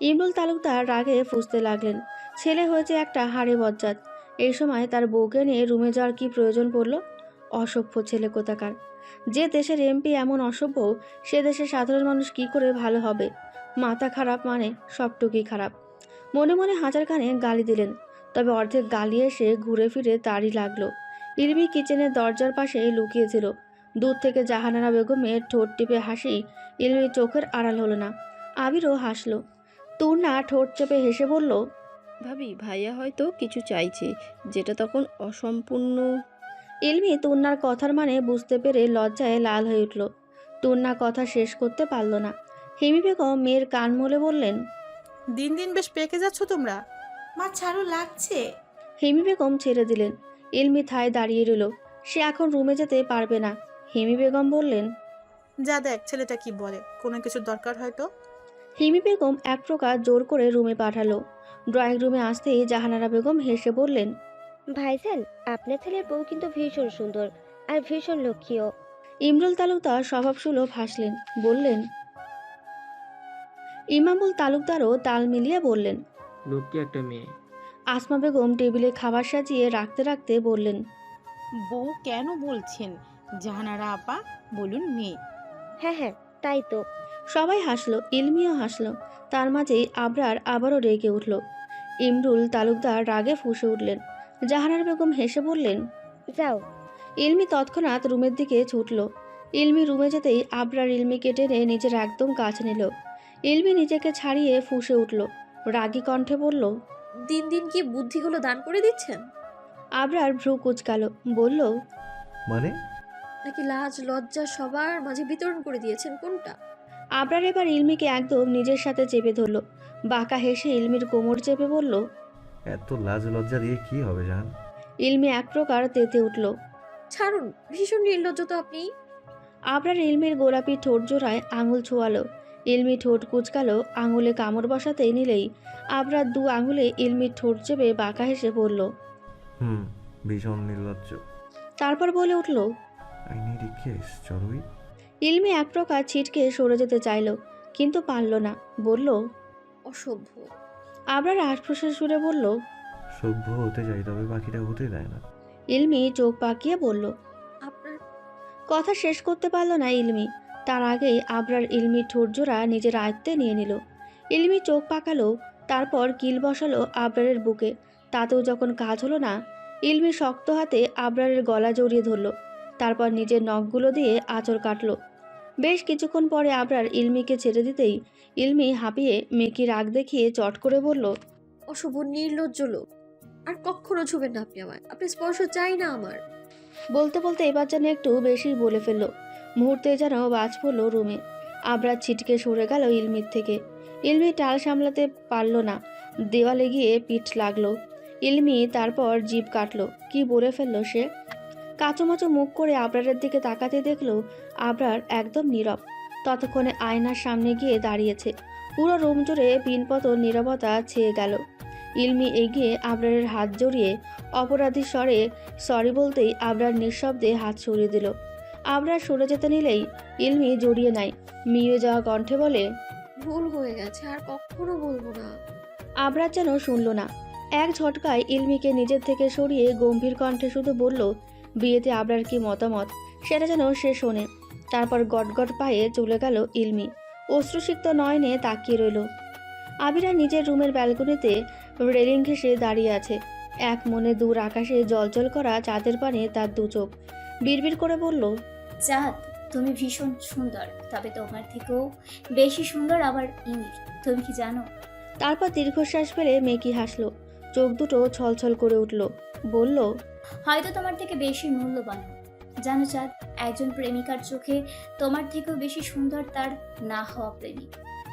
ইমরুল তালুকদার রাগে ফুঁসতে লাগলেন। ছেলে হয়েছে একটা হাড়ে বজ্জাত। এই সময় তার বউকে নিয়ে রুমে যাওয়ার কি প্রয়োজন পড়ল? অসভ্য ছেলে কোথাকার। যে দেশের এমপি এমন অসভ্য, সে দেশের সাধারণ মানুষ কি করে ভালো হবে? মাথা খারাপ মানে সবটুকুই খারাপ। মনে মনে হাজার গালি দিলেন, তবে অর্ধেক গালি এসে ঘুরে ফিরে তারই লাগল। ইলমি কিচেনের দরজার পাশে লুকিয়েছিল দূর থেকে জাহানারা বেগমের ঠোঁট টিপে হাসি ইলমির চোখের আড়াল হলো না। আবিরও হাসলো। তুর্না ঠোঁট চেপে হেসে বলল ভাবি ভাইয়া হয়তো কিছু চাইছে যেটা তখন অসম্পূর্ণ। ইলমি তুন্নার কথার মানে বুঝতে পেরে লজ্জায় লাল হয়ে উঠল। তুন্না কথা শেষ করতে পারল না। হেমি বেগম মেয়ের কান মলে বললেন দিন দিন বেশ পেকে যাচ্ছ তোমরা। মা ছাড়ো লাগছে। হেমি বেগম ছেড়ে দিলেন। এলমি থায় দাঁড়িয়ে রইল। সে এখন রুমে যেতে পারবে না। হেমি বেগম বললেন যা দেখ ছেলেটা কি বলে? কোনো কিছু দরকার হয়তো হিমি বেগম এক প্রকার জোর করে রুমে পাঠালো। ড্রয়িং রুমে আসতেই জাহানারা বেগম হেসে বললেন ভাইজান আপনার ছেলের বউ কিন্তু ভীষণ সুন্দর আর ভীষণ লক্ষ্মীও ইমরুল তালুকদার স্বভাবসুলভ হাসলেন বললেন ইমামুল তালুকদারও তাল মিলিয়ে বললেন লোকটি একটা মেয়ে। আসমা বেগম টেবিলে খাবার সাজিয়ে রাখতে রাখতে বললেন বউ কেন বলছেন? জাহানারা আপা বলুন মেয়ে। হ্যাঁ হ্যাঁ তাই তো। সবাই হাসলো ইলমিও হাসলো। তার মাঝেই আবরার আবারও রেগে উঠল। ইমরুল তালুকদার রাগে ফুঁসে উঠলেন। জাহানার বেগম হেসে বললেন যাও। ইলমি তৎক্ষণাৎ রুমের দিকে ছুটল। ইলমি রুমে যেতেই আবরার ইলমিকে টেনে নিজের একদম কাছে নিল। ইলমি নিজেকে ছাড়িয়ে ফুঁসে উঠল। রাগী কণ্ঠে বলল দিন দিন কি বুদ্ধিগুলো দান করে দিচ্ছেন? আবরার ভ্রু কুচকাল বলল মানে? নাকি লাজ লজ্জা সবার মাঝে বিতরণ করে দিয়েছেন কোনটা? আবরার এবার ইলমিকে একদম নিজের সাথে চেপে ধরল। বাঁকা হেসে ইলমির কোমর চেপে বলল এত লাজ লজ্জা দিয়ে কি হবে জান? ইলমি এক প্রকার তেতে উঠল। ছাড়ুন ভীষণ নির্লজ্জ তো আপনি। আবরার ইলমির গোলাপি ঠোঁট জোড়ায় আঙুল ছোয়ালো। ইলমি ঠোঁট কুচকালো আঙুলে কামড় বসাতেই নিলেই আবরার দু আঙুলে ইলমির ঠোঁট চেপে বাঁকা হেসে বলল হুম ভীষণ নির্লজ্জ। তারপর বলে উঠল আই নিড এ কিস চড়ুই ইলমি এক প্রকার ছিটকে সরে যেতে চাইল কিন্তু পারল না। বলল অসভ্য। আবরার আশফুসের সুরে বলল সভ্য হতে যাই তবে বাকিটা হতে দেয় না। ইলমি চোখ পাকিয়ে বলল আপনার কথা শেষ করতে পারল না ইলমি। তার আগেই আবরার ইলমি ঠোঁটজোড়া নিজের আয়ত্তে নিয়ে নিল। ইলমি চোখ পাকালো তারপর কিল বসালো আবরারের বুকে। তাতেও যখন কাজ হলো না ইলমি শক্ত হাতে আবরারের গলা জড়িয়ে ধরল। তারপর নিজের নখগুলো দিয়ে আঁচড় কাটলো। বেশ কিছুক্ষণ পরে আবরার ইলমিকে ছেড়ে দিতেই ইলমি হাঁপিয়ে মেকি রাগ দেখিয়ে চট করে বলল অশুভ নির্লজ্জ লোক। আর কখনো ছুবেন না আপনি আমায়। আপনি স্পর্শ চাই না আমার। বলতে বলতে এবার যেন একটু বেশি বলে ফেলল। মুহূর্তে যেন বাজ পড়ল রুমে। আবরার ছিটকে সরে গেল ইলমির থেকে। ইলমি টাল সামলাতে পারল না। দেওয়ালে গিয়ে পিঠ লাগল। ইলমি তারপর জিভ কাটলো। কি বলে ফেলল সে? কাঁচোমাচো মুখ করে আবরারের দিকে তাকাতে দেখল আবরার একদম নীরব। ততক্ষণে আয়নার সামনে গিয়ে দাঁড়িয়েছে। পুরো রুম জুড়ে পিনপতন নীরবতা ছেয়ে গেল। ইলমি এগিয়ে আবরারের হাত জড়িয়ে অপরাধী স্বরে সরি বলতেই আবরার নিঃশব্দে হাত সরিয়ে দিল। আবরার সরে যেতে নিলেই ইলমি জড়িয়ে নাই। মিয়ে যাওয়া কণ্ঠে বলে ভুল হয়ে গেছে আর কখনো বলব না। আবরার যেন শুনল না। এক ঝটকায় ইলমিকে নিজের থেকে সরিয়ে গম্ভীর কণ্ঠে শুধু বলল বিয়েতে আবরার কি মতামত? সেটা যেন সে শোনে। তারপর গটগট পায়ে চলে গেল ইলমি। অশ্রুসিক্ত নয়নে তাকিয়ে রইল। আবিরা নিজের রুমের ব্যালকনিতে রেলিং ঘেসে দাঁড়িয়ে আছে। এক মনে দূর আকাশে জলজল করা চাঁদের পানে তার দু চোখ। বিড়বিড় করে বলল চাঁদ তুমি ভীষণ সুন্দর। তবে তোমার থেকেও বেশি সুন্দর আবার ইমির। তুমি কি জানো? তারপর দীর্ঘশ্বাস ফেলে মেকি হাসলো। চোখ দুটো ছলছল করে উঠল। বলল হয়তো তোমার থেকে বেশি মূল্যবান। জানো চাঁদ একজন প্রেমিকার চোখে তোমার থেকেও বেশি সুন্দর তার না হওয়া প্রেমিক।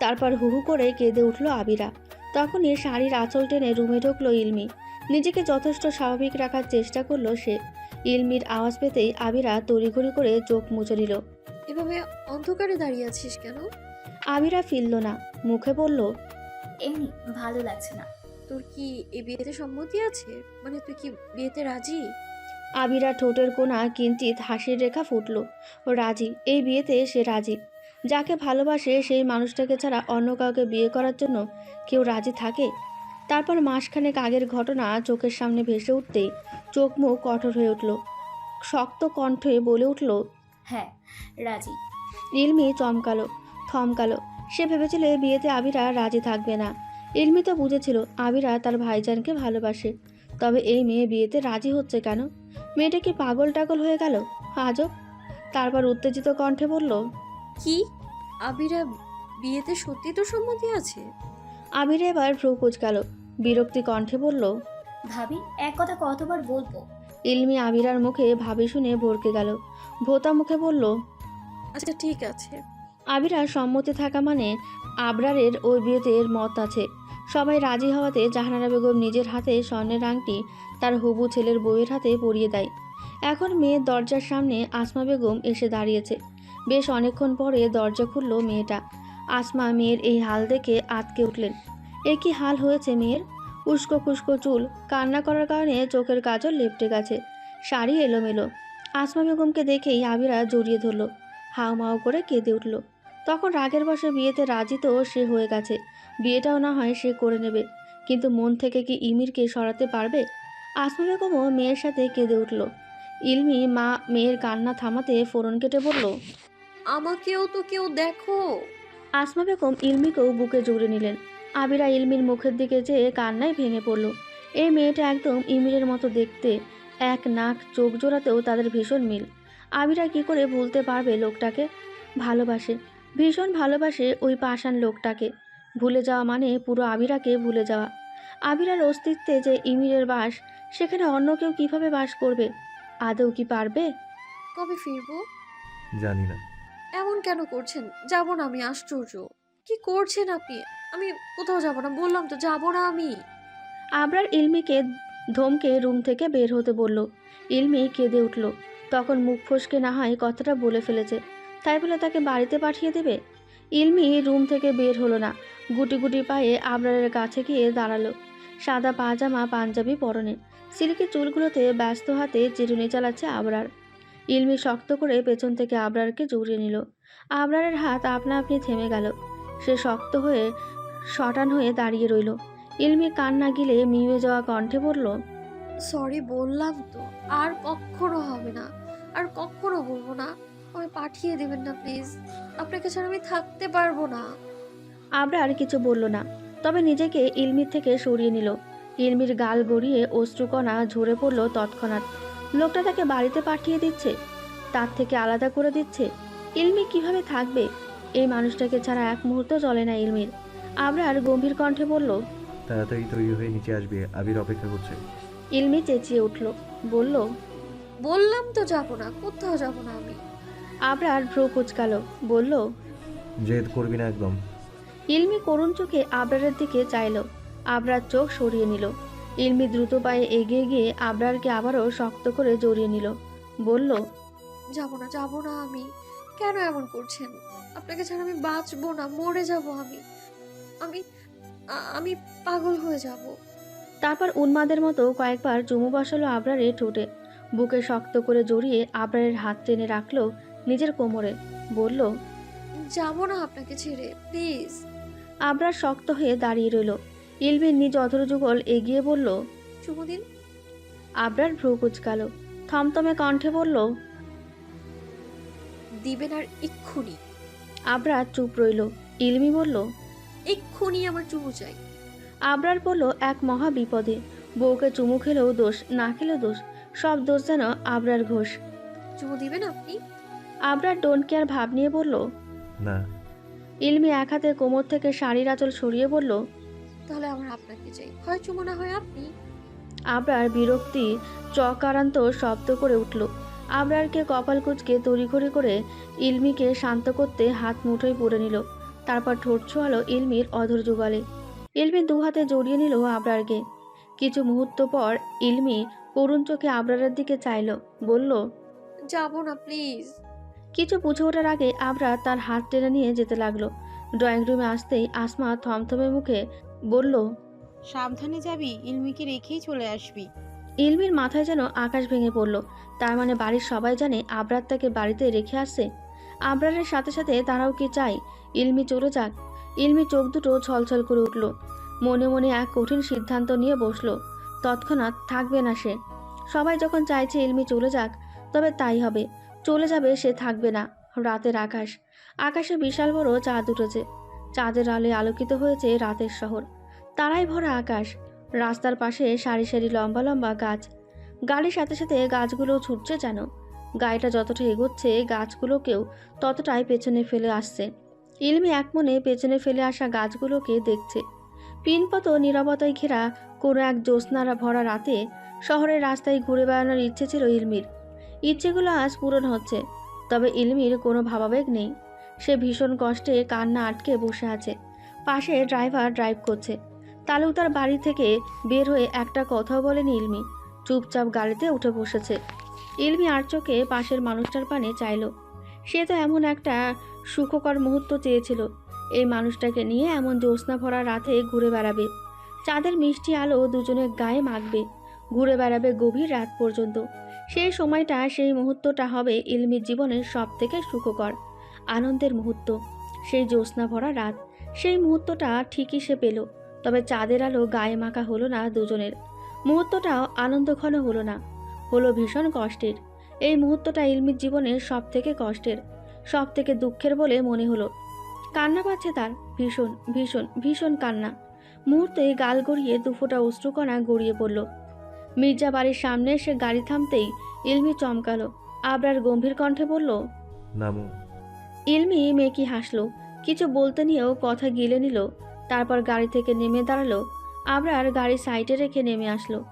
তারপর হুহু করে কেঁদে উঠল আবিরা। তখনই শাড়ির আঁচল টেনে রুমে ঢুকলো ইলমি। নিজেকে যথেষ্ট স্বাভাবিক রাখার চেষ্টা করল সে। ইলমির আওয়াজ পেতেই আবিরা তড়িঘড়ি করে চোখ মুছে নিল। এভাবে অন্ধকারে দাঁড়িয়ে আছিস কেন? আবিরা ফিরল না। মুখে বলল এমনি ভালো লাগছে না। তোর কি এই বিয়েতে সম্মতি আছে? মানে তুই কি বিয়েতে রাজি? আবিরা ঠোঁটের কোণা কিঞ্চিত হাসির রেখা ফুটল। রাজি। এই বিয়েতে সে রাজি। যাকে ভালোবাসে সেই মানুষটাকে ছাড়া অন্য কাউকে বিয়ে করার জন্য কেউ রাজি থাকে? তারপর মাসখানেক আগের ঘটনা চোখের সামনে ভেসে উঠতেই চোখ মুখ কঠোর হয়ে উঠল। শক্ত কণ্ঠে বলে উঠল হ্যাঁ রাজি। ইলমি চমকালো থমকালো। সে ভেবেছিল এই বিয়েতে আবিরা রাজি থাকবে না। ইলমি তো বুঝেছিল আবিরা তার ভাইজানকে ভালোবাসে তবে এই মেয়ে বিয়েতে রাজি হচ্ছে কেন? মেয়েটা কি পাগল টাগল হয়ে গেল? আজব তারপর উত্তেজিত কণ্ঠে বলল কি? আবিরা বিয়েতে সত্যি তো সম্মতি আছে? আবির এবার ভ্রু কুচকাল বিরক্তি কণ্ঠে বলল ভাবি এক কথা কতবার বলব? ইলমি আবিরার মুখে ভাবি শুনে ভরকে গেল। ভোতা মুখে বলল আচ্ছা ঠিক আছে। আবিরা সম্মতি থাকা মানে আবরারের ওই বিয়েতে এর মত আছে। সবাই রাজি হওয়াতে জাহানারা বেগম নিজের হাতে স্বর্ণের আংটি তার হবু ছেলের বউয়ের হাতে পরিয়ে দেয়। এখন মেয়ের দরজার সামনে আসমা বেগম এসে দাঁড়িয়েছে। বেশ অনেকক্ষণ পরে দরজা খুলল মেয়েটা। আসমা মেয়ের এই হাল দেখে আতকে উঠলেন। এ কি হাল হয়েছে মেয়ের? উস্কো খুস্কো চুল, কান্না করার কারণে চোখের কাজল লেপটে গেছে। শাড়ি এলোমেলো। আসমা বেগমকে দেখেই আবিরা জড়িয়ে ধরল। হাও মাও করে কেঁদে উঠল। তখন রাগের বসে বিয়েতে রাজি তো সে হয়ে গেছে। বিয়েটাও না হয় সে করে নেবে। কিন্তু মন থেকে কি ইমিরকে সরাতে পারবে? আসমা বেগমও মেয়ের সাথে কেঁদে উঠল। ইলমি মা মেয়ের কান্না থামাতে ফোরন কেটে বলল আমাকেও তো কেউ দেখো। আসমা বেগম ইলমিকেও বুকে জুড়ে নিলেন। আবিরা ইলমির মুখের দিকে যেয়ে কান্নায় ভেঙে পড়ল। এই মেয়েটা একদম ইমিরের মতো দেখতে। এক নাক চোখ জোড়াতেও তাদের ভীষণ মিল। আবিরা কি করে ভুলতে পারবে লোকটাকে? ভালোবাসে। ভীষণ ভালোবাসে ওই পাষাণ লোকটাকে। ভুলে যাওয়া মানে পুরো আবিরাকে ভুলে যাওয়া। আবিরার অস্তিত্বে যে ইমিরের বাস সেখানে অন্য কেউ কীভাবে বাস করবে? আদৌ কি পারবে? কবে ফিরবো? জানি না। এমন কেন করছেন? যাব না আমি আশ্চর্য। কি করছেন আপনি? আমি কোথাও যাব না বললাম তো যাব না আমি। আবরার ইলমিকে ধমকে রুম থেকে বের হতে বলল। ইলমি কেঁদে উঠল। তখন মুখ ফসকে না হয় কথাটা বলে ফেলেছে। তাই বলে তাকে বাড়িতে পাঠিয়ে দেবে? ইলমি রুম থেকে বের হলো না। গুটি গুটি পায়ে আবরারের কাছে গিয়ে দাঁড়াল। সাদা পাজামা, পাঞ্জাবি পরনে। সিল্কি চুলগুলোতে ব্যস্ত হাতে চিরুনি চালাচ্ছে আবরার। ইলমি শক্ত করে পেছন থেকে আবরারকে জড়িয়ে নিল। আবরারের হাত আপনা আপনি থেমে গেল। সে শক্ত হয়ে, শটান হয়ে দাঁড়িয়ে রইল। ইলমি কান্না গিলে মিমে যাওয়া কণ্ঠে বলল সরি বললাম তো। আর কক্ষরও হবে না। আর কখনো বলব না। আমায় পাঠিয়ে দেবেন না প্লিজ আপনাকে ছাড়া আমি থাকতে পারব না। আবরার কিছু বলল না তবে নিজেকে ইলমির থেকে সরিয়ে নিল। ইলমির গাল গড়িয়ে অশ্রুকণা ঝরে পড়ল তৎক্ষণাৎ। লোকটা তাকে বাড়িতে পাঠিয়ে দিচ্ছে তার থেকে আলাদা করে দিচ্ছে। ইলমি কীভাবে থাকবে? এই মানুষটাকে ছাড়া এক মুহূর্ত চলে না ইলমির। আবরার গম্ভীর কণ্ঠে বলল তাড়াতাড়ি তৈরি হয়ে নিচে আসবে আবির অপেক্ষা করছে। ইলমি চেঁচিয়ে উঠল বলল বললাম তো যাব না কোথাও যাব না আমি। আবরার ভ্রু কুচকালো বলল জেদ করবি না একদম। ইলমি করুণ চোখে আবরারের দিকে চাইল। আবরার চোখ সরিয়ে নিল। ইলমি দ্রুত পায়ে এগিয়ে গিয়ে আবরারকে আবারও শক্ত করে জড়িয়ে নিল। বলল যাব না যাব না আমি। কেন এমন করছেন? আপনাকে ছাড়া আমি বাঁচবো না মরে যাব আমি। আমি আমি পাগল হয়ে যাব। তারপর উন্মাদের মতো কয়েকবার চুমু বসালো আবরারের ঠোঁটে। বুকে শক্ত করে জড়িয়ে আবরারের হাত টেনে রাখল নিজের কোমরে বলল যাব না আপনাকে ছেড়ে প্লিজ। আবরার শক্ত হয়ে দাঁড়িয়ে রইল। ইলমির নিজ অধর যুগল এগিয়ে বলল চুমু দিন আবরার ভ্রু কুচকালো। থমথমে কণ্ঠে বলল দিবেন আর এক্ষুনি। আবরার চুপ রইল। ইলমি বলল এক্ষুনি আমার চুমু চাই। আবরার বলল এক মহা বিপদে। বউকে চুমু খেলেও দোষ না খেলেও দোষ সব দোষ যেন আবরার ঘোষ। চুমু দিবেন আপনি? আবরার ডোন্ট কেয়ার ভাব নিয়ে বলল না। ইলমি এক হাতে কোমর থেকে শাড়ির আঁচল সরিয়ে বলল তাহলে আমার আপনাকে চাই। হয় চুমু না হয় আপনি। আবরার বিরক্তি চকারান্ত শব্দ করে উঠল। আবরারকে কপাল কুচকে তড়িঘড়ি করে ইলমিকে শান্ত করতে হাত মুঠোয় পড়ে নিল। তারপর ঠোঁট ছোঁয়ালো ইলমির অধর যুগালে ইলমি দু হাতে জড়িয়ে নিল আবরারকে। কিছু মুহূর্ত পর ইলমি করুণ চোখে আবরারের দিকে চাইল বলল যাব না প্লিজ। কিছু বুঝে ওঠার আগে আবরা তার হাত টেনে নিয়ে যেতে লাগল। ড্রয়িং রুমে আসতেই আসমা থমথমে মুখে বলল সাবধানে যাবি ইলমিকে রেখেই চলে আসবি। ইলমির মাথায় যেন আকাশ ভেঙে পড়ল। তার মানে বাড়ির সবাই জানে আবরার তাকে বাড়িতে রেখে আসছে। আবরারের সাথে সাথে তারাও কি চায়? ইলমি চলে যাক। ইলমি চোখ দুটো ছলছল করে উঠল। মনে মনে এক কঠিন সিদ্ধান্ত নিয়ে বসল। তৎক্ষণাৎ থাকবে না সে। সবাই যখন চাইছে ইলমি চলে যাক তবে তাই হবে। চলে যাবে সে থাকবে না। রাতের আকাশ। আকাশে বিশাল বড় চাঁদ উঠেছে। চাঁদের আলোয় আলোকিত হয়েছে রাতের শহর। তারাই ভরা আকাশ। রাস্তার পাশে সারি সারি লম্বা লম্বা গাছ। গাড়ির সাথে সাথে গাছগুলো ছুটছে যেন। গাড়িটা যতটা এগোচ্ছে গাছগুলোকেও ততটাই পেছনে ফেলে আসছে। ইলমি এক মনে পেছনে ফেলে আসা গাছগুলোকে দেখছে। পিনপত নিরবতায় ঘেরা কোনো এক জ্যোৎস্নারা ভরা রাতে শহরের রাস্তায় ঘুরে বেড়ানোর ইচ্ছে ছিল ইলমির। ইচ্ছেগুলো আজ পূরণ হচ্ছে, তবে ইলমির কোনো ভাবাবেগ নেই। সে ভীষণ কষ্টে কান্না আটকে বসে আছে। পাশে ড্রাইভার ড্রাইভ করছে। তালুকদার বাড়ি থেকে বের হয়ে একটা কথাও বলেনি ইলমি। চুপচাপ গাড়িতে উঠে বসেছে। ইলমি আর চোখে পাশের মানুষটার পানে চাইল। সে তো এমন একটা সুখকর মুহূর্ত চেয়েছিল। এই মানুষটাকে নিয়ে এমন জ্যোৎস্না ভরা রাতে ঘুরে বেড়াবে। চাঁদের মিষ্টি আলো দুজনের গায়ে মাখবে। ঘুরে বেড়াবে গভীর রাত পর্যন্ত। সেই সময়টা, সেই মুহূর্তটা হবে ইলমির জীবনের সব থেকে সুখকর, আনন্দের মুহূর্ত। সেই জ্যোৎস্না ভরা রাত, সেই মুহূর্তটা ঠিকই সে পেল, তবে চাঁদের আলো গায়ে মাখা হলো না দুজনের। মুহূর্তটাও আনন্দঘন হলো না, হলো ভীষণ কষ্টের। এই মুহূর্তটা ইলমির জীবনের সব থেকে কষ্টের সব থেকে দুঃখের বলে মনে হলো। কান্না পাচ্ছে তার, ভীষণ ভীষণ ভীষণ কান্না। মুহূর্তে গাল গড়িয়ে দুফোটা অশ্রুকণা গড়িয়ে পড়ল। মির্জা বাড়ির সামনে এসে গাড়ি থামতেই ইলমি চমকালো। আবরার গম্ভীর কণ্ঠে বলল নামো। ইলমি মেকি হাসলো? কিছু বলতে নিয়েও কথা গিলে নিল তারপর গাড়ি থেকে নেমে দাঁড়াল। আবরার গাড়ি সাইডে রেখে নেমে আসলো।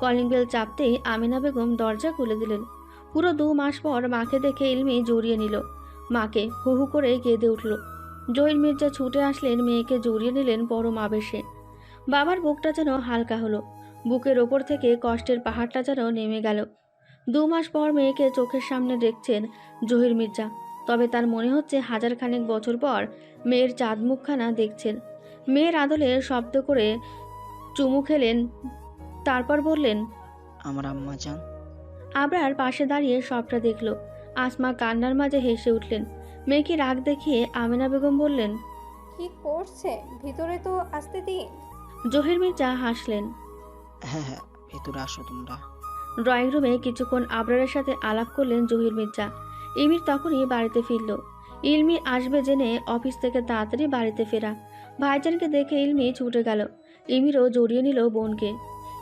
কলিং বেল চাপতেই আমিনা বেগম দরজা খুলে দিলেন। পুরো দু মাস পর মাকে দেখে ইলমি জড়িয়ে নিল। মাকে হু হু করে কেঁদে উঠল। জহির মির্জা ছুটে আসলেন মেয়েকে জড়িয়ে নিলেন পরম আবেশে বাবার বুকটা যেন হালকা হলো। বুকের ওপর থেকে কষ্টের পাহাড়টা যেন নেমে গেল। দু মাস পর মেয়েকে চোখের সামনে দেখছেন জহির মির্জা। তবে তার মনে হচ্ছে হাজার খানেক বছর পর মেয়ের চাঁদ মুখখানা দেখছেন। মেয়ের আদলে শব্দ করে চুমু খেলেন তারপর বললেন আমার আম্মা যান। আবরার পাশে দাঁড়িয়ে সবটা দেখল। আসমা কান্নার মাঝে হেসে উঠলেন। মেয়েকে রাগ দেখিয়ে আমিনা বেগম বললেন কি করছে? ভিতরে তো আসতে দিন। জহির মির্জা হাসলেন। হ্যাঁ হ্যাঁ ভেতরে আসো তোমরা। ড্রয়িং রুমে কিছুক্ষণ আবরারের সাথে আলাপ করলেন জহির মির্জা। ইমির তখনই বাড়িতে ফিরল। ইলমি আসবে জেনে অফিস থেকে তাড়াতাড়ি বাড়িতে ফেরা। ভাইজানকে দেখে ইলমি ছুটে গেল। ইমিরও জড়িয়ে নিল বোনকে।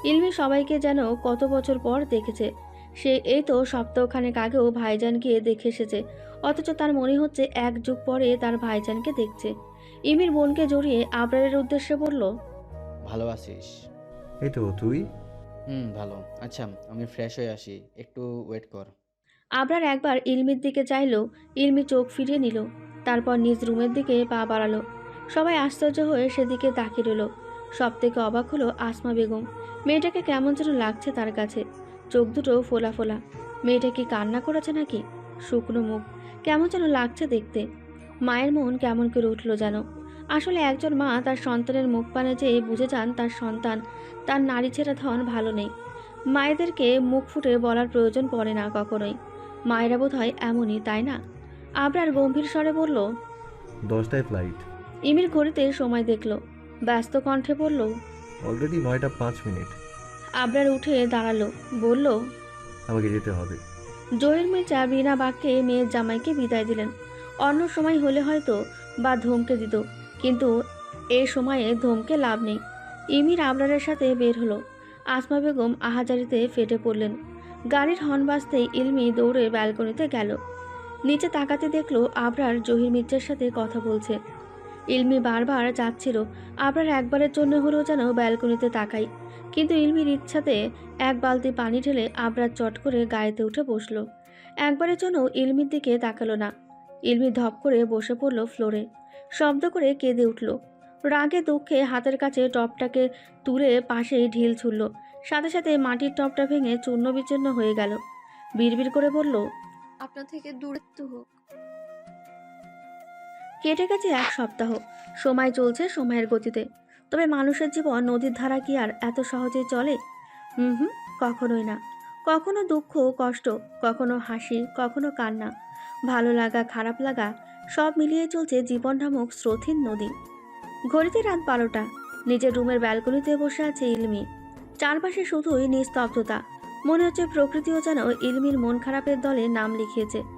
ইলমি সবাইকে যেন কত বছর পর দেখেছে। সে এই তো সপ্তাহখানেক আগেও ভাইজানকে দেখে এসেছে। অথচ তার মনে হচ্ছে এক যুগ পরে তার ভাইজানকে দেখছে। ইমির বোনকে জড়িয়ে আবরারের উদ্দেশ্যে বলল ভালো আছিস এই তো তুই? হুম ভালো। আচ্ছা আমি ফ্রেশ হয়ে আসি। একটু ওয়েট কর। আবরার একবার ইলমির দিকে চাইলো ইলমি চোখ ফিরিয়ে নিল তারপর নিজ রুমের দিকে পা বাড়ালো। সবাই আশ্চর্য হয়ে সেদিকে তাকিয়ে রইল। সব থেকে অবাক হলো আসমা বেগম। মেয়েটাকে কেমন যেন লাগছে তার কাছে। চোখ দুটো ফোলা ফোলা। মেয়েটা কি কান্না করেছে নাকি? শুকনো মুখ। কেমন যেন লাগছে দেখতে। মায়ের মন কেমন করে উঠল যেন। আসলে একজন মা তার সন্তানের মুখ পানে চেয়ে বুঝে যান তার সন্তান তার নারী ছেঁড়া ধন ভালো নেই। মায়েদেরকে মুখ ফুটে বলার প্রয়োজন পড়ে না কখনোই। মায়েরা বোধ হয় এমনই তাই না? আবরার গম্ভীর স্বরে বলল দশটায় ফ্লাইট ইমির ঘড়িতে সময় দেখল ব্যস্ত কণ্ঠে বলল অলরেডি নয়টা পাঁচ মিনিট। আবরার উঠে দাঁড়াল বলল আমাকে যেতে হবে। জহির মির্জা বিনা বাক্যে মেয়ের জামাইকে বিদায় দিলেন। অন্য সময় হলে হয়তো বা ধমকে দিত। কিন্তু এ সময়ে ধমকে লাভ নেই। ইমির আবরারের সাথে বের হলো। আসমা বেগম আহাজারিতে ফেটে পড়লেন। গাড়ির হর্ন বাজতেই ইলমি দৌড়ে ব্যালকনিতে গেল। নিচে তাকাতে দেখল আবরার জহির মির্জার সাথে কথা বলছে। ইলমি বারবার যাচ্ছিল। আবরার একবারের জন্য হলেও যেন ব্যালকনিতে তাকাই কিন্তু ইলমির ইচ্ছাতে এক বালতি পানি ঢেলে আবরার চট করে গায়েতে উঠে বসল। একবারের জন্য ইলমির দিকে তাকালো না। ইলমি ধপ করে বসে পড়ল ফ্লোরে। শব্দ করে কেঁদে উঠল। রাগে দুঃখে হাতের কাছে টপটাকে তুলে পাশেই ঢিল ছুড়ল। সাথে সাথে মাটির টপটা ভেঙে চূর্ণ বিচূর্ণ হয়ে গেল। বিড়বিড় করে বলল আপনার থেকে দূরে তো হোক। কেটে গেছে এক সপ্তাহ। সময় চলছে সময়ের গতিতে। তবে মানুষের জীবন নদীর ধারা কি আর এত সহজে চলে? হুম হুম কখনোই না। কখনো দুঃখ কষ্ট কখনো হাসি কখনো কান্না। ভালো লাগা খারাপ লাগা সব মিলিয়ে চলছে জীবন নামক স্রোতহীন নদী। ঘড়িতে রাত বারোটা। নিজের রুমের ব্যালকনিতে বসে আছে ইলমি। চারপাশে শুধুই নিস্তব্ধতা। মনে হচ্ছে প্রকৃতিও যেন ইলমির মন খারাপের দলে নাম লিখিয়েছে।